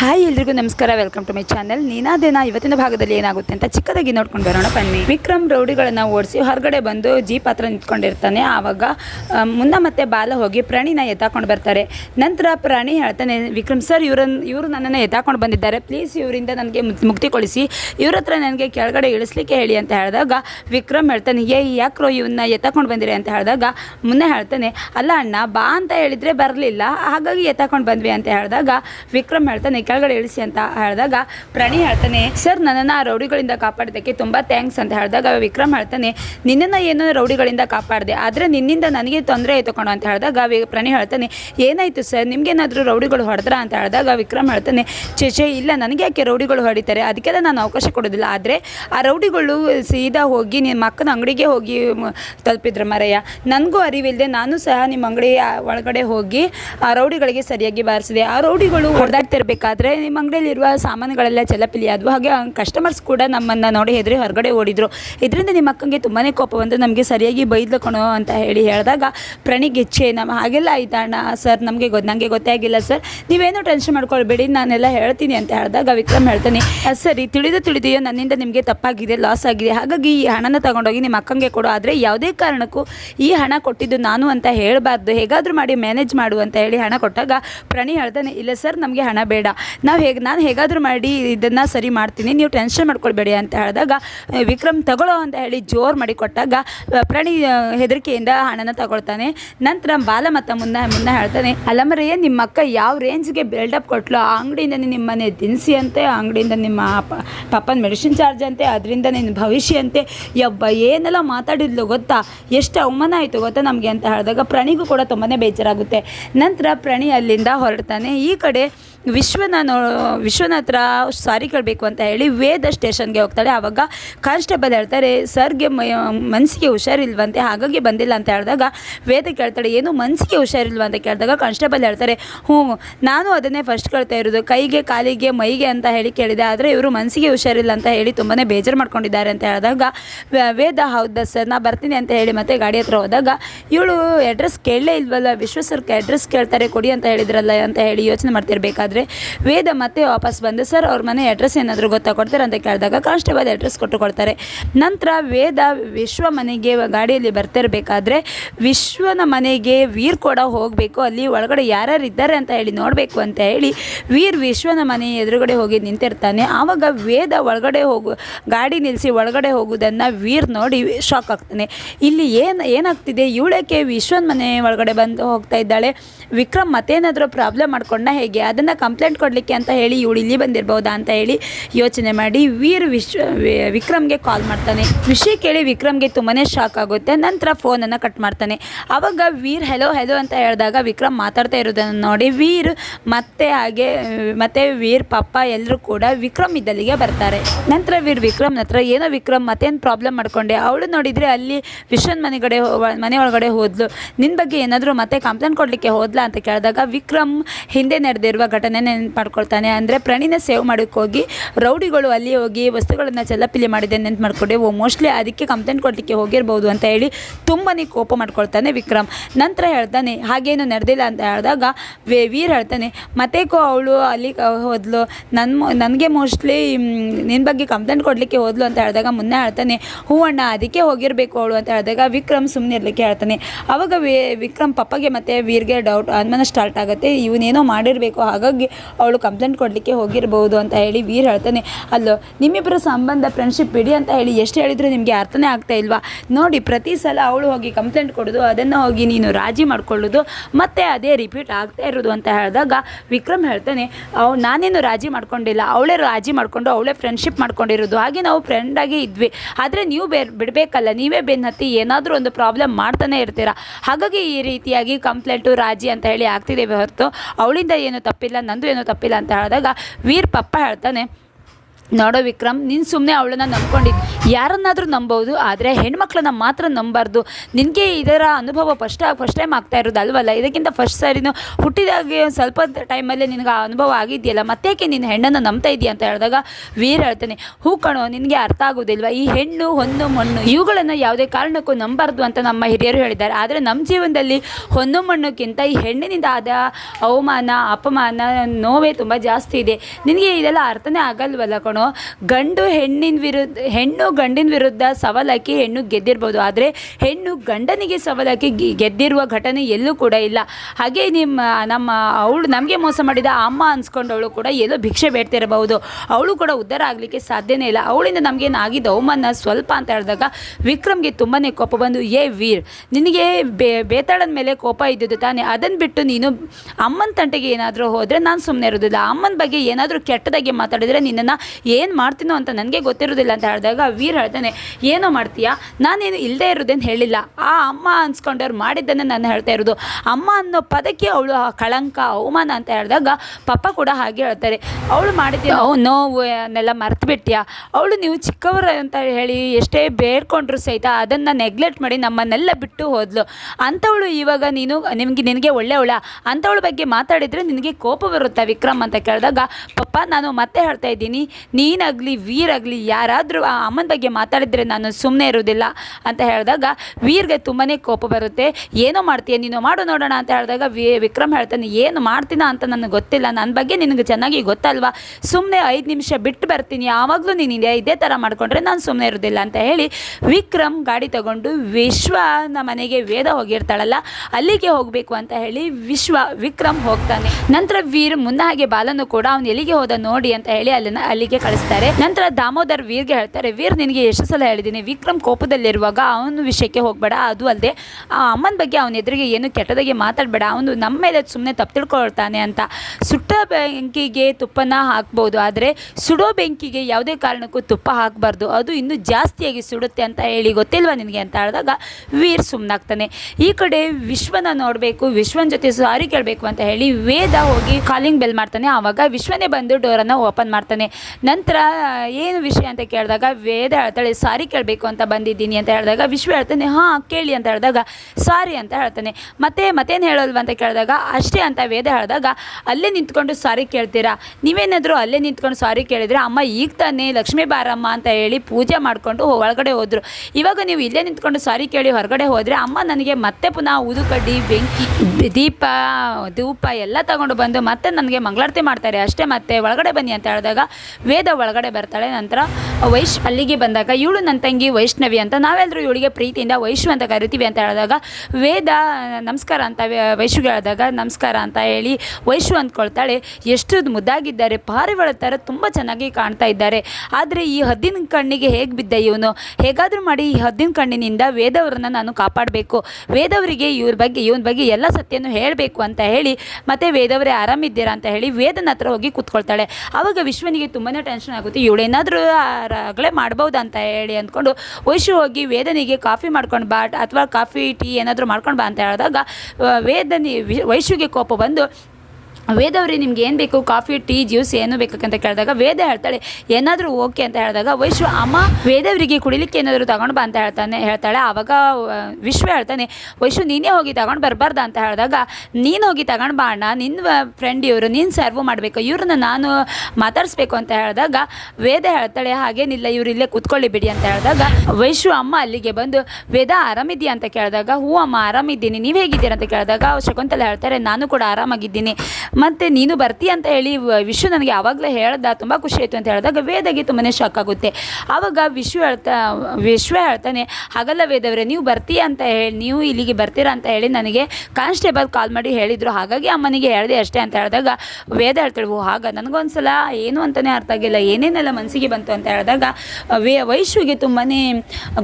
Hi ಎಲ್ರಿಗೂ ನಮಸ್ಕಾರ welcome to my channel ನೀನಾದೇನ ಇವತ್ತಿನ ಭಾಗದಲ್ಲಿ ಏನಾಗುತ್ತೆ ಅಂತ ಚಿಕ್ಕದಾಗಿ ನೋಡ್ಕೊಂಡು ಬರೋಣ, ಬನ್ನಿ. ವಿಕ್ರಮ್ ರೌಡಿಗಳನ್ನ ಓಡಿಸಿ ಹೊರಗಡೆ ಬಂದು ಜೀಪ್ ಹತ್ರ ನಿಂತ್ಕೊಂಡಿರ್ತಾನೆ. ಆವಾಗ ಮುನ್ನ ಮತ್ತೆ ಬಾಲ ಹೋಗಿ ಪ್ರಾಣಿನ ಎತ್ತಾಕೊಂಡು ಬರ್ತಾರೆ. ನಂತರ ಪ್ರಾಣಿ ಹೇಳ್ತಾನೆ, ವಿಕ್ರಮ್ ಸರ್ ಇವರನ್ನು ಇವರು ನನ್ನನ್ನು ಎತ್ತಾಕೊಂಡು ಬಂದಿದ್ದಾರೆ. ಪ್ಲೀಸ್ ಇವರಿಂದ ನನಗೆ ಮುಕ್ತಿಗೊಳಿಸಿ. ಇವ್ರ ಹತ್ರ ನನಗೆ ಕೆಳಗಡೆ ಇಳಿಸ್ಲಿಕ್ಕೆ ಹೇಳಿ ಅಂತ ಹೇಳಿದಾಗ, ವಿಕ್ರಮ್ ಹೇಳ್ತಾನೆ, ಏ, ಯಾಕ್ರೋ ಇವನ್ನ ಎತ್ತಾಕೊಂಡು ಬಂದಿರಿ ಅಂತ ಹೇಳಿದಾಗ, ಮುನ್ನ ಹೇಳ್ತಾನೆ, ಅಲ್ಲ ಅಣ್ಣ, ಬಾ ಅಂತ ಹೇಳಿದ್ರೆ ಬರಲಿಲ್ಲ. ಹಾಗಾಗಿ ಎತ್ತಾಕೊಂಡು ಬಂದ್ವಿ ಅಂತ ಹೇಳಿದಾಗ, ವಿಕ್ರಮ್ ಹೇಳ್ತಾನೆ ಕೆಳಗಡೆ ಇಳಿಸಿ ಅಂತ ಹೇಳಿದಾಗ, ಪ್ರಾಣಿ ಹೇಳ್ತಾನೆ, ಸರ್, ನನ್ನನ್ನು ರೌಡಿಗಳಿಂದ ಕಾಪಾಡಿದ್ದಕ್ಕೆ ತುಂಬ ಥ್ಯಾಂಕ್ಸ್ ಅಂತ ಹೇಳಿದಾಗ, ವಿಕ್ರಮ್ ಹೇಳ್ತಾನೆ, ನಿನ್ನನ್ನು ಏನು ರೌಡಿಗಳಿಂದ ಕಾಪಾಡಿದೆ, ಆದರೆ ನಿನ್ನಿಂದ ನನಗೆ ತೊಂದರೆ ಆಯ್ತು ಕಣೋ ಅಂತ ಹೇಳಿದಾಗ ಪ್ರಾಣಿ ಹೇಳ್ತಾನೆ, ಏನಾಯಿತು ಸರ್, ನಿಮಗೇನಾದರೂ ರೌಡಿಗಳು ಹೊಡೆದ್ರ ಅಂತ ಹೇಳಿದಾಗ, ವಿಕ್ರಮ್ ಹೇಳ್ತಾನೆ ಚೇಚೆ ಇಲ್ಲ, ನನಗೆ ಯಾಕೆ ರೌಡಿಗಳು ಹೊಡಿತಾರೆ, ಅದಕ್ಕೆಲ್ಲ ನಾನು ಅವಕಾಶ ಕೊಡೋದಿಲ್ಲ, ಆದರೆ ಆ ರೌಡಿಗಳು ಸೀದಾ ಹೋಗಿ ನಿಮ್ಮ ಅಕ್ಕನ ಅಂಗಡಿಗೆ ಹೋಗಿ ತಲುಪಿದ್ರ ಮರಯ್ಯ, ನನಗೂ ಅರಿವಿಲ್ಲದೆ ನಾನು ಸಹ ನಿಮ್ಮ ಅಂಗಡಿ ಒಳಗಡೆ ಹೋಗಿ ಆ ರೌಡಿಗಳಿಗೆ ಸರಿಯಾಗಿ ಬಾರಿಸಿದೆ, ಆ ರೌಡಿಗಳು ಹೊಡೆದಾಡ್ತಿರ್ಬೇಕಾದ್ರೆ ನಿಮ್ಮ ಅಂಗಡಿಯಲ್ಲಿರುವ ಸಾಮಾನುಗಳೆಲ್ಲ ಚೆಲ್ಲಪಿಲಿ. ಆದವು ಹಾಗೆ ಕಸ್ಟಮರ್ಸ್ ಕೂಡ ನಮ್ಮನ್ನು ನೋಡಿ ಹೆದರಿ ಹೊರಗಡೆ ಓಡಿದ್ರು. ಇದರಿಂದ ನಿಮ್ಮ ಅಕ್ಕಂಗೆ ತುಂಬಾ ಕೋಪ ಬಂದು ನಮಗೆ ಸರಿಯಾಗಿ ಬೈದ್ಲು ಕಣೋ ಅಂತ ಹೇಳಿ ಹೇಳಿದಾಗ ಹೆಚ್ಚೆ ನಮ್ಮ ಹಾಗೆಲ್ಲ ಆಯ್ತಾಣ ಸರ್, ನಮಗೆ ಗೊತ್ತು ನನಗೆ ಗೊತ್ತೇ ಆಗಿಲ್ಲ, ಸರ್. ನೀವೇನು ಟೆನ್ಷನ್ ಮಾಡ್ಕೊಳ್ಬೇಡಿ, ನಾನೆಲ್ಲ ಹೇಳ್ತೀನಿ ಅಂತ ಹೇಳಿದಾಗ ವಿಕ್ರಮ್ ಹೇಳ್ತಾನೆ "ಅದ್ ಸರಿ, ತಿಳಿದು ತಿಳಿದೆಯೋ ನನ್ನಿಂದ ನಿಮಗೆ ತಪ್ಪಾಗಿದೆ, ಲಾಸ್ ಆಗಿದೆ. ಹಾಗಾಗಿ ಈ ಹಣನ ತಗೊಂಡೋಗಿ ನಿಮ್ಮ ಅಕ್ಕಂಗೆ ಕೊಡು. ಆದರೆ ಯಾವುದೇ ಕಾರಣಕ್ಕೂ ಈ ಹಣ ಕೊಟ್ಟಿದ್ದು ನಾನು ಅಂತ ಹೇಳಬಾರ್ದು. ಹೇಗಾದರೂ ಮಾಡಿ ಮ್ಯಾನೇಜ್ ಮಾಡು ಅಂತ ಹೇಳಿ ಹಣ ಕೊಟ್ಟಾಗ ಪ್ರಣಿ ಹೇಳ್ತಾನೆ, ಇಲ್ಲ, ಸರ್, ನಮಗೆ ಹಣ ಬೇಡ. ನಾವು ಹೇಗೆ ನಾನು ಹೇಗಾದರೂ ಮಾಡಿ ಇದನ್ನು ಸರಿ ಮಾಡ್ತೀನಿ, ನೀವು ಟೆನ್ಷನ್ ಮಾಡ್ಕೊಳ್ಬೇಡಿ ಅಂತ ಹೇಳಿದಾಗ ವಿಕ್ರಮ್ ತಗೊಳ್ಳೋ ಅಂತ ಹೇಳಿ ಜೋರು ಮಾಡಿ ಕೊಟ್ಟಾಗ ಪ್ರಾಣಿ ಹೆದರಿಕೆಯಿಂದ ಹಣನ ತಗೊಳ್ತಾನೆ. ನಂತರ ಬಾಲ ಮತ್ತು ಮುನ್ನ ಮುನ್ನ ಹೇಳ್ತಾನೆ ಅಲಮರಯ್ಯ ನಿಮ್ಮ ಅಕ್ಕ ಯಾವ ರೇಂಜ್ಗೆ ಬಿಲ್ಡಪ್ ಕೊಟ್ಲು? ಆ ಅಂಗಡಿಯಿಂದ ನಿಮ್ಮನೆ ದಿನಸಿ ಅಂತೆ ಆ ಅಂಗಡಿಯಿಂದ ನಿಮ್ಮ ಪ- ಪಪ್ಪನ ಮೆಡಿಸಿನ್ ಚಾರ್ಜ್ ಅಂತೆ, ಅದರಿಂದ ನಿನ್ನ ಭವಿಷ್ಯ ಅಂತೆ ಯಬ್ಬ, ಏನೆಲ್ಲ ಮಾತಾಡಿದ್ಲು ಗೊತ್ತಾ? ಎಷ್ಟು ಅವಮಾನ ಆಯಿತು ಗೊತ್ತಾ ನಮಗೆ? ಅಂತ ಹೇಳಿದಾಗ ಪ್ರಾಣಿಗೂ ಕೂಡ ತುಂಬಾ ಬೇಜಾರಾಗುತ್ತೆ. ನಂತರ ಪ್ರಾಣಿ ಅಲ್ಲಿಂದ ಹೊರಡ್ತಾನೆ. ಈ ಕಡೆ ವಿಶ್ವನ ನೋ ವಿಶ್ವನ ಹತ್ರ ಸಾರಿ ಕೇಳಬೇಕು ಅಂತ ಹೇಳಿ ವೇದ ಸ್ಟೇಷನ್ಗೆ ಹೋಗ್ತಾಳೆ. ಆವಾಗ ಕಾನ್ಸ್ಟೇಬಲ್ ಹೇಳ್ತಾರೆ, ಸರ್ಗೆ ಮನಸ್ಸಿಗೆ ಹುಷಾರಿಲ್ವಂತೆ, ಹಾಗಾಗಿ ಬಂದಿಲ್ಲ ಅಂತ ಹೇಳಿದಾಗ ವೇದ ಕೇಳ್ತಾಳೆ, ಏನು ಮನಸ್ಸಿಗೆ ಹುಷಾರಿಲ್ವ ಅಂತ ಕೇಳಿದಾಗ ಕಾನ್ಸ್ಟೇಬಲ್ ಹೇಳ್ತಾರೆ, ಹ್ಞೂ, ನಾನು ಅದನ್ನೇ ಫಸ್ಟ್ ಕೇಳ್ತಾ ಇರೋದು, ಕೈಗೆ, ಕಾಲಿಗೆ, ಮೈಗೆ ಅಂತ ಹೇಳಿ ಕೇಳಿದೆ, ಆದರೆ ಇವರು ಮನಸ್ಸಿಗೆ ಹುಷಾರಿಲ್ಲ ಅಂತ ಹೇಳಿ ತುಂಬಾ ಬೇಜಾರು ಮಾಡ್ಕೊಂಡಿದ್ದಾರೆ ಅಂತ ಹೇಳಿದಾಗ ವೇದ, ಹೌದಾ ಸರ್ ನಾ ಬರ್ತೀನಿ ಅಂತ ಹೇಳಿ ಮತ್ತೆ ಗಾಡಿ ಹತ್ರ ಹೋದಾಗ ಇವಳು ಅಡ್ರೆಸ್ ಕೇಳಲೇ ಇಲ್ವಲ್ಲ, ವಿಶ್ವ ಸರ್ಗೆ ಅಡ್ರೆಸ್ ಕೇಳ್ತಾರೆ, ಕೊಡಿ ಅಂತ ಹೇಳಿದ್ರಲ್ಲ ಅಂತ ಹೇಳಿ ಯೋಚನೆ ಮಾಡ್ತಿರ್ಬೇಕಾದ್ರೆ ವೇದ ಮತ್ತೆ ವಾಪಸ್ ಬಂದು, ಸರ್, ಅವ್ರ ಮನೆ ಅಡ್ರೆಸ್ ಏನಾದರೂ ಗೊತ್ತಾ ಕೊಡ್ತಾರೆ? ಅಂತ ಕೇಳಿದಾಗ ಕಾನ್ಸ್ಟೇಬಲ್ ಅಡ್ರೆಸ್ ಕೊಟ್ಟು ಕೊಡ್ತಾರೆ. ನಂತರ ವೇದ ವಿಶ್ವ ಮನೆಗೆ ಗಾಡಿಯಲ್ಲಿ ಬರ್ತಿರಬೇಕಾದ್ರೆ ವಿಶ್ವನ ಮನೆಗೆ ವೀರ್ ಕೂಡ ಹೋಗಬೇಕು. ಅಲ್ಲಿ ಒಳಗಡೆ ಯಾರ್ಯಾರು ಇದ್ದಾರೆ ಅಂತ ಹೇಳಿ ನೋಡಬೇಕು ಅಂತ ಹೇಳಿ ವೀರ್ ವಿಶ್ವನ ಮನೆ ಎದುರುಗಡೆ ಹೋಗಿ ನಿಂತಿರ್ತಾನೆ. ಆವಾಗ ವೇದ ಒಳಗಡೆ ಹೋಗು, ಗಾಡಿ ನಿಲ್ಲಿಸಿ ಒಳಗಡೆ ಹೋಗುವುದನ್ನು ವೀರ್ ನೋಡಿ ಶಾಕ್ ಆಗ್ತಾನೆ. ಇಲ್ಲಿ ಏನು, ಏನಾಗ್ತಿದೆ? ಇವಳಕ್ಕೆ ವಿಶ್ವನ ಮನೆ ಒಳಗಡೆ ಬಂದು ಹೋಗ್ತಾ ಇದ್ದಾಳೆ? ವಿಕ್ರಮ್ ಮತ್ತೇನಾದರೂ ಪ್ರಾಬ್ಲಮ್ ಮಾಡ್ಕೊಂಡ ಹೇಗೆ? ಅದನ್ನು ಕಂಪ್ಲೇಂಟ್ ಕೊಡಲಿಕ್ಕೆ ಅಂತ ಹೇಳಿ ಇವಳು ಇಲ್ಲಿ ಬಂದಿರ್ಬೋದಾ ಅಂತ ಹೇಳಿ ಯೋಚನೆ ಮಾಡಿ ವೀರ್ ವಿಶ್ ವಿಕ್ರಮ್ಗೆ ಕಾಲ್ ಮಾಡ್ತಾನೆ. ವಿಷಯ ಕೇಳಿ ವಿಕ್ರಮ್ಗೆ ತುಂಬಾ ಶಾಕ್ ಆಗುತ್ತೆ. ನಂತರ ಫೋನನ್ನು ಕಟ್ ಮಾಡ್ತಾನೆ. ಆವಾಗ ವೀರ್ ಹೆಲೋ ಹೆಲೋ ಅಂತ ಹೇಳಿದಾಗ ವಿಕ್ರಮ್ ಮಾತಾಡ್ತಾ ಇರೋದನ್ನು ನೋಡಿ ವೀರ್ ಮತ್ತೆ ಹಾಗೆ, ಮತ್ತೆ ವೀರ್ ಪಪ್ಪ ಎಲ್ಲರೂ ಕೂಡ ವಿಕ್ರಮ್ ಇದ್ದಲ್ಲಿಗೆ ಬರ್ತಾರೆ. ನಂತರ ವೀರ್ ವಿಕ್ರಮ್ ಹತ್ರ, ಏನೋ ವಿಕ್ರಮ್, ಮತ್ತೇನು ಪ್ರಾಬ್ಲಮ್ ಮಾಡ್ಕೊಂಡೆ? ಅವಳು ನೋಡಿದರೆ ಅಲ್ಲಿ ವಿಶ್ವನ್ ಮನೆಗಡೆ ಮನೆ ಒಳಗಡೆ ಹೋದ್ಲು. ನಿನ್ನ ಬಗ್ಗೆ ಏನಾದರೂ ಮತ್ತೆ ಕಂಪ್ಲೇಂಟ್ ಕೊಡಲಿಕ್ಕೆ ಹೋದ್ಲಾ? ಅಂತ ಕೇಳಿದಾಗ ವಿಕ್ರಮ್ ಹಿಂದೆ ನಡೆದಿರುವ ಘಟನೆ ನೆನ್ಪು ಮಾಡ್ಕೊಳ್ತಾನೆ ಅಂದರೆ ಪ್ರಾಣಿನ ಸೇವ್ ಮಾಡೋಕ್ಕೆ ಹೋಗಿ ರೌಡಿಗಳು ಅಲ್ಲಿ ಹೋಗಿ ವಸ್ತುಗಳನ್ನು ಚೆಲ್ಲಪಿಲ್ಲಿ ಮಾಡಿದೆ ನೆನ್ಪು ಮಾಡ್ಕೊಂಡೆ ಓ ಮೋಸ್ಟ್ಲಿ ಅದಕ್ಕೆ ಕಂಪ್ಲೇಂಟ್ ಕೊಡಲಿಕ್ಕೆ ಹೋಗಿರ್ಬೋದು ಅಂತ ಹೇಳಿ ತುಂಬಾ ಕೋಪ ಮಾಡ್ಕೊಳ್ತಾನೆ ವಿಕ್ರಮ್. ನಂತರ ಹೇಳ್ತಾನೆ, ಹಾಗೇನು ನಡೆದಿಲ್ಲ ಅಂತ ಹೇಳಿದಾಗ ವೇ, ವೀರ್ ಹೇಳ್ತಾನೆ, ಮತ್ತೇಕೋ ಅವಳು ಅಲ್ಲಿ ಹೋದ್ಲು. ನನ್ನ ನನಗೆ ಮೋಸ್ಟ್ಲಿ ನಿನ್ನ ಬಗ್ಗೆ ಕಂಪ್ಲೇಂಟ್ ಕೊಡಲಿಕ್ಕೆ ಹೋದ್ಲು ಅಂತ ಹೇಳಿದಾಗ ಮುನ್ನೆ ಹೇಳ್ತಾನೆ ಹೂ ಅಣ್ಣ, ಅದಕ್ಕೆ ಹೋಗಿರಬೇಕು ಅವಳು ಅಂತ ಹೇಳಿದಾಗ ವಿಕ್ರಮ್ ಸುಮ್ಮನೆ ಇರಲಿಕ್ಕೆ ಹೇಳ್ತಾನೆ. ಆವಾಗ ವೇ, ವಿಕ್ರಮ್ ಪಪ್ಪಗೆ ಮತ್ತು ವೀರ್ಗೆ ಡೌಟ್ ಅನುಮಾನ ಸ್ಟಾರ್ಟ್ ಆಗುತ್ತೆ. ಇವನೇನೋ ಮಾಡಿರಬೇಕು, ಹಾಗಾಗಿ ಕಂಪ್ಲೇಂಟ್ ಕೊಡಲಿಕ್ಕೆ ಹೋಗಿರ್ಬೋದು ಅಂತ ಹೇಳಿ ವೀರ್ ಹೇಳ್ತಾನೆ, ಅಲ್ಲೋ ನಿಮ್ಮಿಬ್ಬರ ಸಂಬಂಧ ಫ್ರೆಂಡ್ಶಿಪ್ ಬಿಡಿ ಅಂತ ಹೇಳಿ ಎಷ್ಟು ಹೇಳಿದ್ರು ನಿಮಗೆ ಅರ್ಥನೇ ಆಗ್ತಾ ಇಲ್ವಾ? ನೋಡಿ, ಪ್ರತಿ ಸಲ ಅವಳು ಹೋಗಿ ಕಂಪ್ಲೇಂಟ್ ಕೊಡೋದು, ಅದನ್ನು ಹೋಗಿ ನೀನು ರಾಜಿ ಮಾಡ್ಕೊಳ್ಳೋದು, ಮತ್ತೆ ಅದೇ ರಿಪೀಟ್ ಆಗ್ತಾ ಇರೋದು ಅಂತ ಹೇಳಿದಾಗ ವಿಕ್ರಮ್ ಹೇಳ್ತಾನೆ, ಅವ್, ನಾನೇನು ರಾಜಿ ಮಾಡ್ಕೊಂಡಿಲ್ಲ, ಅವಳೇ ರಾಜಿ ಮಾಡಿಕೊಂಡು ಅವಳೇ ಫ್ರೆಂಡ್ಶಿಪ್ ಮಾಡ್ಕೊಂಡಿರೋದು, ಹಾಗೆ ನಾವು ಫ್ರೆಂಡಾಗಿ ಇದ್ವಿ. ಆದರೆ ನೀವು ಬೇರೆ ಬಿಡಬೇಕಲ್ಲ, ನೀವೇ ಬೆನ್ನು ಹತ್ತಿ ಏನಾದರೂ ಒಂದು ಪ್ರಾಬ್ಲಮ್ ಮಾಡ್ತಾನೆ ಇರ್ತೀರಾ? ಹಾಗಾಗಿ ಈ ರೀತಿಯಾಗಿ ಕಂಪ್ಲೇಂಟು ರಾಜಿ ಅಂತ ಹೇಳಿ ಆಗ್ತಿದ್ದೇವೆ ಹೊರತು. ಅವಳಿಂದ ಏನು ತಪ್ಪಿಲ್ಲ, ನಂದು ಏನು ತಪ್ಪಿಲ್ಲ ಅಂತ ಹೇಳಿದಾಗ ವೀರ್ ಪಪ್ಪ ಹೇಳ್ತಾನೆ ನೋಡೋ ವಿಕ್ರಮ್, ನೀನು ಸುಮ್ಮನೆ ಅವಳನ್ನ ನಂಬ್ಕೊಂಡಿದ್ದು. ಯಾರನ್ನಾದರೂ ನಂಬೋದು, ಆದರೆ ಹೆಣ್ಮಕ್ಳನ್ನ ಮಾತ್ರ ನಂಬಾರ್ದು. ನಿನಗೆ ಇದರ ಅನುಭವ ಫಸ್ಟ್ ಫಸ್ಟ್ ಟೈಮ್ ಆಗ್ತಾ ಇರೋದು ಅಲ್ವಲ್ಲ? ಇದಕ್ಕಿಂತ ಫಸ್ಟ್ ಸಾರಿನೂ ಹುಟ್ಟಿದಾಗೆ ಸ್ವಲ್ಪ ಟೈಮಲ್ಲೇ ನಿನಗೆ ಆ ಅನುಭವ ಆಗಿದೆಯಲ್ಲ? ಮತ್ತೇಕೆ ನೀನು ಹೆಣ್ಣನ್ನು ನಂಬ್ತಾ ಇದೆಯಾ ಅಂತ ಹೇಳಿದಾಗ ವೀರ್ ಹೇಳ್ತಾನೆ, ಹೂ ಕಣೋ, ನಿನಗೆ ಅರ್ಥ ಆಗೋದಿಲ್ವಾ? ಈ ಹೆಣ್ಣು, ಹೊನ್ನು, ಮಣ್ಣು, ಇವುಗಳನ್ನು ಯಾವುದೇ ಕಾರಣಕ್ಕೂ ನಂಬಾರ್ದು ಅಂತ ನಮ್ಮ ಹಿರಿಯರು ಹೇಳಿದ್ದಾರೆ. ಆದರೆ ನಮ್ಮ ಜೀವನದಲ್ಲಿ ಹೊನ್ನು, ಮಣ್ಣಕ್ಕಿಂತ ಈ ಹೆಣ್ಣಿನಿಂದ ಆದ ಅವಮಾನ, ಅಪಮಾನ, ನೋವೇ ತುಂಬ ಜಾಸ್ತಿ ಇದೆ. ನಿನಗೆ ಇದೆಲ್ಲ ಅರ್ಥನೇ ಆಗಲ್ವಲ್ಲ ಕಣೋ? ಗಂಡು ಹೆಣ್ಣಿನ ವಿರುದ್ಧ, ಹೆಣ್ಣು ಗಂಡಿನ ವಿರುದ್ಧ ಸವಾಲಾಕಿ ಹೆಣ್ಣು ಗೆದ್ದಿರ್ಬೋದು. ಆದರೆ ಹೆಣ್ಣು ಗಂಡನಿಗೆ ಸವಾಲಾಕಿ ಗೆದ್ದಿರುವ ಘಟನೆ ಎಲ್ಲೂ ಕೂಡ ಇಲ್ಲ. ಹಾಗೆ ನಿಮ್ಮ ನಮ್ಮ ಅವಳು ನಮಗೆ ಮೋಸ ಮಾಡಿದ ಅಮ್ಮ ಅನ್ಸ್ಕೊಂಡವಳು ಕೂಡ ಎಲ್ಲೋ ಭಿಕ್ಷೆ ಬೇಡ್ತಿರಬಹುದು. ಅವಳು ಕೂಡ ಉದ್ಧಾರ ಆಗಲಿಕ್ಕೆ ಸಾಧ್ಯನೇ ಇಲ್ಲ. ಅವಳಿಂದ ನಮಗೇನು ನಾಗಿದ ಅವಮಾನ ಸ್ವಲ್ಪ ಅಂತ ಹೇಳಿದಾಗ ವಿಕ್ರಮ್ಗೆ ತುಂಬಾ ಕೋಪ ಬಂದು, ಏ ವೀರ್, ನಿನಗೆ ಬೇ ಬೇತಾಳದ ಮೇಲೆ ಕೋಪ ಇದ್ದಿದ್ದು ತಾನೇ? ಅದನ್ನು ಬಿಟ್ಟು ನೀನು ಅಮ್ಮನ ತಂಟೆಗೆ ಏನಾದರೂ ಹೋದರೆ ನಾನು ಸುಮ್ಮನೆ ಇರೋದಿಲ್ಲ. ಅಮ್ಮನ ಬಗ್ಗೆ ಏನಾದರೂ ಕೆಟ್ಟದಾಗಿ ಮಾತಾಡಿದರೆ ನಿನ್ನನ್ನು ಏನು ಮಾಡ್ತೀನೋ ಅಂತ ನನಗೆ ಗೊತ್ತಿರೋದಿಲ್ಲ ಅಂತ ಹೇಳಿದಾಗ ವೀರ್ ಹೇಳ್ತಾನೆ, ಏನೋ ಮಾಡ್ತೀಯಾ? ನಾನೇನು ಇಲ್ಲದೆ ಇರೋದೇನು ಹೇಳಿಲ್ಲ. ಆ ಅಮ್ಮ ಅನ್ಸ್ಕೊಂಡವ್ರು ಮಾಡಿದ್ದನ್ನು ನಾನು ಹೇಳ್ತಾ ಇರೋದು. ಅಮ್ಮ ಅನ್ನೋ ಪದಕ್ಕೆ ಅವಳು ಆ ಕಳಂಕ, ಅವಮಾನ ಅಂತ ಹೇಳಿದಾಗ ಪಪ್ಪ ಕೂಡ ಹಾಗೆ ಹೇಳ್ತಾರೆ. ಅವಳು ಮಾಡಿದ್ದೆ ಅವು ನೋವು ಅನ್ನೆಲ್ಲ ಮರ್ತು ಬಿಟ್ಟಿಯಾ ಅವಳು ನೀವು ಚಿಕ್ಕವರು ಅಂತ ಹೇಳಿ ಎಷ್ಟೇ ಬೇಡ್ಕೊಂಡ್ರು ಸಹಿತ ಅದನ್ನು ನೆಗ್ಲೆಕ್ಟ್ ಮಾಡಿ ನಮ್ಮನ್ನೆಲ್ಲ ಬಿಟ್ಟು ಹೋದ್ಲು. ಅಂಥವಳು ಇವಾಗ ನೀನು, ನಿಮಗೆ, ನಿನಗೆ ಒಳ್ಳೆಯವಳ ಅಂಥವಳ ಬಗ್ಗೆ ಮಾತಾಡಿದರೆ ನಿನಗೆ ಕೋಪ ಬರುತ್ತಾ ವಿಕ್ರಮ್? ಅಂತ ಕೇಳಿದಾಗ, ಪಪ್ಪ, ನಾನು ಮತ್ತೆ ಹೇಳ್ತಾ ಇದ್ದೀನಿ. ನೀನಾಗಲಿ, ವೀರಾಗಲಿ, ಯಾರಾದರೂ ಆ ಅಮ್ಮನ ಬಗ್ಗೆ ಮಾತಾಡಿದರೆ ನಾನು ಸುಮ್ಮನೆ ಇರೋದಿಲ್ಲ ಅಂತ ಹೇಳಿದಾಗ ವೀರ್ಗೆ ತುಂಬಾ ಕೋಪ ಬರುತ್ತೆ. ಏನೋ ಮಾಡ್ತೀಯ? ನೀನು ಮಾಡು ನೋಡೋಣ, ಅಂತ ಹೇಳಿದಾಗ ವಿಕ್ರಮ್ ಹೇಳ್ತಾನೆ, ಏನು ಮಾಡ್ತೀನ ಅಂತ ನನಗೆ ಗೊತ್ತಿಲ್ಲ. ನನ್ನ ಬಗ್ಗೆ ನಿನಗೆ ಚೆನ್ನಾಗಿ ಗೊತ್ತಲ್ವಾ? ಸುಮ್ಮನೆ ಐದು ನಿಮಿಷ ಬಿಟ್ಟು ಬರ್ತೀನಿ. ಯಾವಾಗಲೂ ನೀನು ಇದೇ ಇದೇ ಥರ ಮಾಡಿಕೊಂಡ್ರೆ ನಾನು ಸುಮ್ಮನೆ ಇರೋದಿಲ್ಲ ಅಂತ ಹೇಳಿ ವಿಕ್ರಮ್ ಗಾಡಿ ತಗೊಂಡು ವಿಶ್ವನ ಮನೆಗೆ ವೇದ ಹೋಗಿರ್ತಾಳಲ್ಲ, ಅಲ್ಲಿಗೆ ಹೋಗಬೇಕು ಅಂತ ಹೇಳಿ ವಿಶ್ವ, ವಿಕ್ರಮ್ ಹೋಗ್ತಾನೆ. ನಂತರ ವೀರ್ ಮುನ್ನ ಹಾಗೆ ಬಾಲನು ಕೂಡ ಅವನು ಎಲ್ಲಿಗೆ ಹೋದ ನೋಡಿ ಅಂತ ಹೇಳಿ ಅಲ್ಲಿನ, ಅಲ್ಲಿಗೆ ಕಳಿಸ್ತಾರೆ. ನಂತರ ದಾಮೋದರ್ ವೀರ್ಗೆ ಹೇಳ್ತಾರೆ, ವೀರ್, ನಿನಗೆ ಎಷ್ಟು ಸಲ ಹೇಳಿದ್ದೀನಿ, ವಿಕ್ರಮ್ ಕೋಪದಲ್ಲಿರುವಾಗ ಅವನ ವಿಷಯಕ್ಕೆ ಹೋಗಬೇಡ. ಅದು ಅಲ್ಲದೆ ಆ ಅಮ್ಮನ ಬಗ್ಗೆ ಅವನ ಎದುರಿಗೆ ಏನು ಕೆಟ್ಟದಾಗಿ ಮಾತಾಡಬೇಡ. ಅವನು ನಮ್ಮ ಮೇಲೆ ಸುಮ್ಮನೆ ತಪ್ಪು ತಿಳ್ಕೊಳ್ತಾನೆ ಅಂತ. ಸುಟ್ಟ ಬೆಂಕಿಗೆ ತುಪ್ಪನ ಹಾಕ್ಬೋದು, ಆದರೆ ಸುಡೋ ಬೆಂಕಿಗೆ ಯಾವುದೇ ಕಾರಣಕ್ಕೂ ತುಪ್ಪ ಹಾಕಬಾರ್ದು. ಅದು ಇನ್ನೂ ಜಾಸ್ತಿಯಾಗಿ ಸುಡುತ್ತೆ ಅಂತ ಹೇಳಿ ಗೊತ್ತಿಲ್ವಾ ನಿನಗೆ? ಅಂತ ಹೇಳಿದಾಗ ವೀರ್ ಸುಮ್ಮನಾಗ್ತಾನೆ ಈ ಕಡೆ ವಿಶ್ವನ ನೋಡಬೇಕು, ವಿಶ್ವನ ಜೊತೆ ಸಾರಿ ಕೇಳಬೇಕು ಅಂತ ಹೇಳಿ ವೇದ ಹೋಗಿ ಕಾಲಿಂಗ್ ಬೆಲ್ ಮಾಡ್ತಾನೆ. ಆವಾಗ ವಿಶ್ವನೇ ಬಂದು ಡೋರನ್ನು ಓಪನ್ ಮಾಡ್ತಾನೆ. ನಂತರ ಏನು ವಿಷಯ ಅಂತ ಕೇಳಿದಾಗ, ವೇದ ಹೇಳ್ತಾಳೆ ಸಾರಿ ಕೇಳಬೇಕು ಅಂತ ಬಂದಿದ್ದೀನಿ ಅಂತ ಹೇಳಿದಾಗ, ವಿಶ್ವ ಹೇಳ್ತಾನೆ, ಹಾಂ, ಕೇಳಿ ಅಂತ ಹೇಳಿದಾಗ, ಸಾರಿ ಅಂತ ಹೇಳ್ತಾನೆ. ಮತ್ತೆ ಮತ್ತೇನು ಹೇಳೋಲ್ವ ಅಂತ ಕೇಳಿದಾಗ, ಅಷ್ಟೇ ಅಂತ ವೇದ ಹೇಳಿದಾಗ, ಅಲ್ಲೇ ನಿಂತ್ಕೊಂಡು ಸಾರಿ ಕೇಳ್ತೀರಾ? ನೀವೇನಾದರೂ ಅಲ್ಲೇ ನಿಂತ್ಕೊಂಡು ಸಾರಿ ಕೇಳಿದರೆ ಅಮ್ಮ ಈಗ ತಾನೇ ಲಕ್ಷ್ಮೀ ಬಾರಮ್ಮ ಅಂತ ಹೇಳಿ ಪೂಜೆ ಮಾಡಿಕೊಂಡು ಒಳಗಡೆ ಹೋದರು. ಇವಾಗ ನೀವು ಇಲ್ಲೇ ನಿಂತ್ಕೊಂಡು ಸಾರಿ ಕೇಳಿ ಹೊರಗಡೆ ಹೋದರೆ ಅಮ್ಮ ನನಗೆ ಮತ್ತೆ ಪುನಃ ಉದುಕಡ್ಡಿ, ಬೆಂಕಿ, ದೀಪ, ಧೂಪ ಎಲ್ಲ ತಗೊಂಡು ಬಂದು ಮತ್ತೆ ನನಗೆ ಮಂಗಳಾರತಿ ಮಾಡ್ತಾರೆ. ಅಷ್ಟೇ ಮತ್ತೆ ಒಳಗಡೆ ಬನ್ನಿ ಅಂತ ಹೇಳಿದಾಗ ವೇದ ಒಳಗಡೆ ಬರ್ತಾಳೆ, ನಂತರ ವೈಶ್ ಅಲ್ಲಿಗೆ ಬಂದಾಗ, ಇವಳು ನನ್ನ ತಂಗಿ ವೈಷ್ಣವಿ ಅಂತ ನಾವೆಲ್ಲರೂ ಇವಳಿಗೆ ಪ್ರೀತಿಯಿಂದ ವೈಶು ಅಂತ ಕರಿತೀವಿ ಅಂತ ಹೇಳಿದಾಗ, ವೇದ ನಮಸ್ಕಾರ ಅಂತ ವೈಶ್ವಿಗೆ ಹೇಳಿದಾಗ, ನಮಸ್ಕಾರ ಅಂತ ಹೇಳಿ ವೈಶು ಅಂದ್ಕೊಳ್ತಾಳೆ ಎಷ್ಟು ಮುದ್ದಾಗಿದ್ದಾರೆ ಪಾರಿವಾಳ ಥರ ತುಂಬ ಚೆನ್ನಾಗಿ ಕಾಣ್ತಾ ಇದ್ದಾರೆ. ಆದರೆ ಈ ಹದ್ದಿನ ಕಣ್ಣಿಗೆ ಹೇಗೆ ಬಿದ್ದ ಇವನು? ಹೇಗಾದರೂ ಮಾಡಿ ಈ ಹದ್ದಿನ ಕಣ್ಣಿನಿಂದ ವೇದವರನ್ನು ನಾನು ಕಾಪಾಡಬೇಕು. ವೇದವರಿಗೆ ಇವ್ರ ಬಗ್ಗೆ, ಇವನ ಬಗ್ಗೆ ಎಲ್ಲ ಸತ್ಯನೂ ಹೇಳಬೇಕು ಅಂತ ಹೇಳಿ, ಮತ್ತೆ ವೇದವರೇ ಆರಾಮಿದ್ದೀರಾ ಅಂತ ಹೇಳಿ ವೇದನ ಹತ್ರ ಹೋಗಿ ಕೂತ್ಕೊಳ್ತಾಳೆ. ಆವಾಗ ವಿಶ್ವನಿಗೆ ತುಂಬಾ ಟೆನ್ಷನ್ ಆಗುತ್ತೆ. ಇವಳೇನಾದರೂ ಆಗಲೇ ಮಾಡ್ಬೋದು ಅಂತ ಹೇಳಿ ಅಂದ್ಕೊಂಡು ವಯಸ್ಸು ಹೋಗಿ ವೇದನಿಗೆ ಕಾಫಿ ಮಾಡ್ಕೊಂಡು ಬಾ ಅಥವಾ ಕಾಫಿ, ಟೀ ಏನಾದರೂ ಮಾಡ್ಕೊಂಡು ಬಾ ಅಂತ ಹೇಳಿದಾಗ ವೇದನಿ ವಯಸ್ಸಿಗೆ ಕೋಪ ಬಂದು ವೇದವ್ರಿ, ನಿಮ್ಗೆ ಏನು ಬೇಕು? ಕಾಫಿ, ಟೀ, ಜ್ಯೂಸ್ ಏನು ಬೇಕಂತ ಕೇಳಿದಾಗ, ವೇದ ಹೇಳ್ತಾಳೆ, ಏನಾದರೂ ಓಕೆ ಅಂತ ಹೇಳಿದಾಗ, ವಿಶ್ವ, ಅಮ್ಮ, ವೇದವರಿಗೆ ಕುಡಿಲಿಕ್ಕೆ ಏನಾದರೂ ತಗೊಂಡು ಬಾ ಅಂತ ಹೇಳ್ತಾನೆ, ಹೇಳ್ತಾಳೆ. ಆವಾಗ ವಿಶ್ವ ಹೇಳ್ತಾನೆ, ವೈಶ್ವ, ನೀನೇ ಹೋಗಿ ತಗೊಂಡು ಬರಬಾರ್ದ ಅಂತ ಹೇಳಿದಾಗ, ನೀನು ಹೋಗಿ ತಗೊಂಡು ಬಾ ಅಣ್ಣ ನಿನ್ನ ಫ್ರೆಂಡ್ ಇವರು, ನೀನು ಸರ್ವ್ ಮಾಡಬೇಕು, ಇವ್ರನ್ನ ನಾನು ಮಾತಾಡಿಸ್ಬೇಕು ಅಂತ ಹೇಳಿದಾಗ, ವೇದ ಹೇಳ್ತಾಳೆ, ಹಾಗೇನಿಲ್ಲ, ಇವರು ಇಲ್ಲೇ ಕೂತ್ಕೊಳ್ಳಿ ಬಿಡಿ ಅಂತ ಹೇಳಿದಾಗ, ವೈಶ್ವ, ಅಮ್ಮ ಅಲ್ಲಿಗೆ ಬಂದು, ವೇದ, ಆರಾಮಿದ್ಯಾ? ಅಂತ ಕೇಳಿದಾಗ, ಹೂ, ಅಮ್ಮ, ಆರಾಮಿದ್ದೀನಿ, ನೀವು ಹೇಗಿದ್ದೀರಾ? ಅಂತ ಕೇಳಿದಾಗ, ಶಕುಂತಲ ಹೇಳ್ತಾರೆ, ನಾನು ಕೂಡ ಆರಾಮಾಗಿದ್ದೀನಿ. ಮತ್ತು ನೀನು ಬರ್ತೀಯ ಅಂತ ಹೇಳಿ ವಿಶ್ವ ನನಗೆ ಆವಾಗಲೇ ಹೇಳ್ದ, ತುಂಬ ಖುಷಿ ಆಯಿತು ಅಂತ ಹೇಳಿದಾಗ ವೇದಗೆ ತುಂಬಾ ಶಾಕ್ ಆಗುತ್ತೆ. ಆವಾಗ ವಿಶ್ವ ಹೇಳ್ತಾ, ವಿಶ್ವ ಹೇಳ್ತಾನೆ, ಹಾಗಲ್ಲ ವೇದವ್ರೆ, ನೀವು ಬರ್ತೀಯ ಅಂತ ಹೇಳಿ, ನೀವು ಇಲ್ಲಿಗೆ ಬರ್ತೀರಾ ಅಂತ ಹೇಳಿ ನನಗೆ ಕಾನ್ಸ್ಟೇಬಲ್ ಕಾಲ್ ಮಾಡಿ ಹೇಳಿದರು. ಹಾಗಾಗಿ ಅಮ್ಮನಿಗೆ ಹೇಳಿದೆ ಅಷ್ಟೇ ಅಂತ ಹೇಳಿದಾಗ ವೇದ ಹೇಳ್ತಾಳೆ ಹಾಗ, ನನಗೊಂದ್ಸಲ ಏನು ಅಂತಲೇ ಅರ್ಥ ಆಗಿಲ್ಲ. ಏನೇನೆಲ್ಲ ಮನಸ್ಸಿಗೆ ಬಂತು ಅಂತ ಹೇಳಿದಾಗ, ವೇ ವೈಶ್ವಿಗೆ ತುಂಬಾ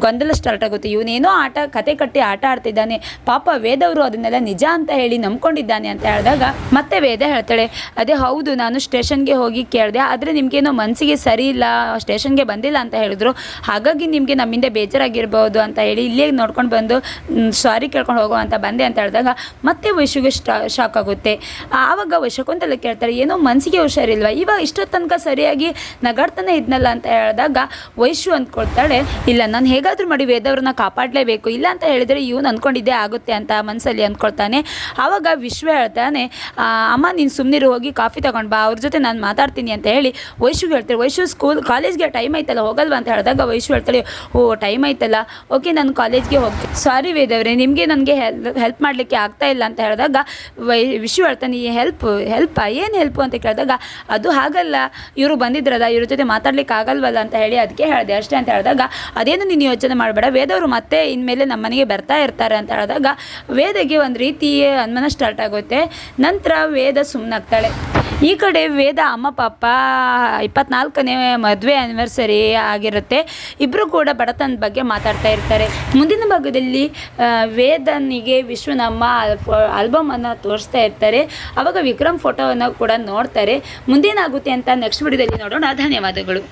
ಗೊಂದಲ ಸ್ಟಾರ್ಟ್ ಆಗುತ್ತೆ. ಇವನೇನೋ ಆಟ, ಕತೆ ಕಟ್ಟಿ ಆಟ ಆಡ್ತಿದ್ದಾನೆ. ಪಾಪ ವೇದವರು ಅದನ್ನೆಲ್ಲ ನಿಜ ಅಂತ ಹೇಳಿ ನಂಬ್ಕೊಂಡಿದ್ದಾನೆ ಅಂತ ಹೇಳಿದಾಗ ಮತ್ತೆ ವೇದ ವೇದ ಹೇಳ್ತಾಳೆ, ಅದೇ ಹೌದು, ನಾನು ಸ್ಟೇಷನ್ಗೆ ಹೋಗಿ ಕೇಳಿದೆ, ಆದರೆ ನಿಮಗೇನೋ ಮನಸ್ಸಿಗೆ ಸರಿ ಇಲ್ಲ, ಸ್ಟೇಷನ್ಗೆ ಬಂದಿಲ್ಲ ಅಂತ ಹೇಳಿದ್ರು. ಹಾಗಾಗಿ ನಿಮಗೆ ನಮ್ಮಿಂದ ಬೇಜಾರಾಗಿರ್ಬೋದು ಅಂತ ಹೇಳಿ ಇಲ್ಲೇ ನೋಡ್ಕೊಂಡು ಬಂದು ಸಾರಿ ಕೇಳ್ಕೊಂಡು ಹೋಗೋ ಅಂತ ಬಂದೆ ಅಂತ ಹೇಳಿದಾಗ ಮತ್ತೆ ವೈಶುಗೆ ಶಾಕ್ ಆಗುತ್ತೆ. ಆವಾಗ ಶಕುಂತಲೆ ಕೇಳ್ತಾರೆ ಏನೋ ಮನಸ್ಸಿಗೆ ಹುಷಾರಿಲ್ವಾ? ಇವಾಗ ಇಷ್ಟೊತ್ತು ತನಕ ಸರಿಯಾಗಿ ನಗಾಡ್ತಾನೆ ಇದ್ನಲ್ಲ ಅಂತ ಹೇಳಿದಾಗ ವೈಶು ಅಂದ್ಕೊಳ್ತಾಳೆ, ಇಲ್ಲ, ನಾನು ಹೇಗಾದರೂ ಮಾಡಿ ವೇದವ್ರನ್ನ ಕಾಪಾಡಲೇಬೇಕು. ಇಲ್ಲ ಅಂತ ಹೇಳಿದರೆ ಇವನು ಅಂದ್ಕೊಂಡಿದ್ದೇ ಆಗುತ್ತೆ ಅಂತ ಮನಸ್ಸಲ್ಲಿ ಅಂದ್ಕೊಳ್ತಾನೆ. ಆವಾಗ ವಿಶ್ವ ಹೇಳ್ತಾನೆ ಅಮ್ಮ ನೀನು ಸುಮ್ಮನಿರು ಹೋಗಿ ಕಾಫಿ ತಗೊಂಡು ಬಾ, ಅವ್ರ ಜೊತೆ ನಾನು ಮಾತಾಡ್ತೀನಿ ಅಂತ ಹೇಳಿ ವೈಶುಗೆ ಹೇಳ್ತಾರೆ. ವೈಶು ಸ್ಕೂಲ್ ಕಾಲೇಜ್ಗೆ ಟೈಮ್ ಐತಲ್ಲ ಹೋಗಲ್ವಾ ಅಂತ ಹೇಳಿದಾಗ ವೈಶು ಹೇಳ್ತಾಳೆ, ಓ ಟೈಮ್ ಐತಲ್ಲ ಓಕೆ, ನಾನು ಕಾಲೇಜ್ಗೆ ಹೋಗ್ತೀನಿ. ಸಾರಿ ವೇದವ್ರೆ, ನಿಮಗೆ ನನಗೆ ಹೆಲ್ಪ್ ಹೆಲ್ಪ್ ಮಾಡಲಿಕ್ಕೆ ಆಗ್ತಾ ಇಲ್ಲ ಅಂತ ಹೇಳಿದಾಗ ವೈ, ವಿಶು ಹೇಳ್ತಾನೆ ಈ ಹೆಲ್ಪ್ ಹೆಲ್ಪ್ ಏನು ಹೆಲ್ಪು ಅಂತ ಕೇಳಿದಾಗ, ಅದು ಹಾಗಲ್ಲ, ಇವರು ಬಂದಿದ್ರಲ್ಲ, ಇವ್ರ ಜೊತೆ ಮಾತಾಡ್ಲಿಕ್ಕೆ ಆಗಲ್ವಲ್ಲ ಅಂತ ಹೇಳಿ ಅದಕ್ಕೆ ಹೇಳಿದೆ, ಅಷ್ಟೇ ಅಂತ ಹೇಳಿದಾಗ, ಅದೇನು ನೀನು ಯೋಚನೆ ಮಾಡಬೇಡ, ವೇದವರು ಮತ್ತೆ ಇನ್ಮೇಲೆ ನಮ್ಮ ಮನೆಗೆ ಬರ್ತಾ ಇರ್ತಾರೆ ಅಂತ ಹೇಳಿದಾಗ, ವೇದಗೆ ಒಂದು ರೀತಿ ಅನುಮಾನ ಸ್ಟಾರ್ಟ್ ಆಗುತ್ತೆ. ನಂತರ ವೇದ ಸುಮ್ಮನಾಗ್ತಾಳೆ ಈ ಕಡೆ ವೇದ ಅಮ್ಮ, ಪಾಪ ಇಪ್ಪತ್ನಾಲ್ಕನೇ ಮದುವೆ ಆ್ಯನಿವರ್ಸರಿ ಆಗಿರುತ್ತೆ. ಇಬ್ಬರು ಕೂಡ ಬಡತನದ ಬಗ್ಗೆ ಮಾತಾಡ್ತಾ ಇರ್ತಾರೆ. ಮುಂದಿನ ಭಾಗದಲ್ಲಿ ವೇದನಿಗೆ ವಿಶ್ವನಮ್ಮ ಆಲ್ಬಮನ್ನು ತೋರಿಸ್ತಾ ಇರ್ತಾರೆ. ಆವಾಗ ವಿಕ್ರಮ್ ಫೋಟೋವನ್ನು ಕೂಡ ನೋಡ್ತಾರೆ. ಮುಂದೇನಾಗುತ್ತೆ ಅಂತ ನೆಕ್ಸ್ಟ್ ವಿಡಿಯೋದಲ್ಲಿ ನೋಡೋಣ. ಧನ್ಯವಾದಗಳು.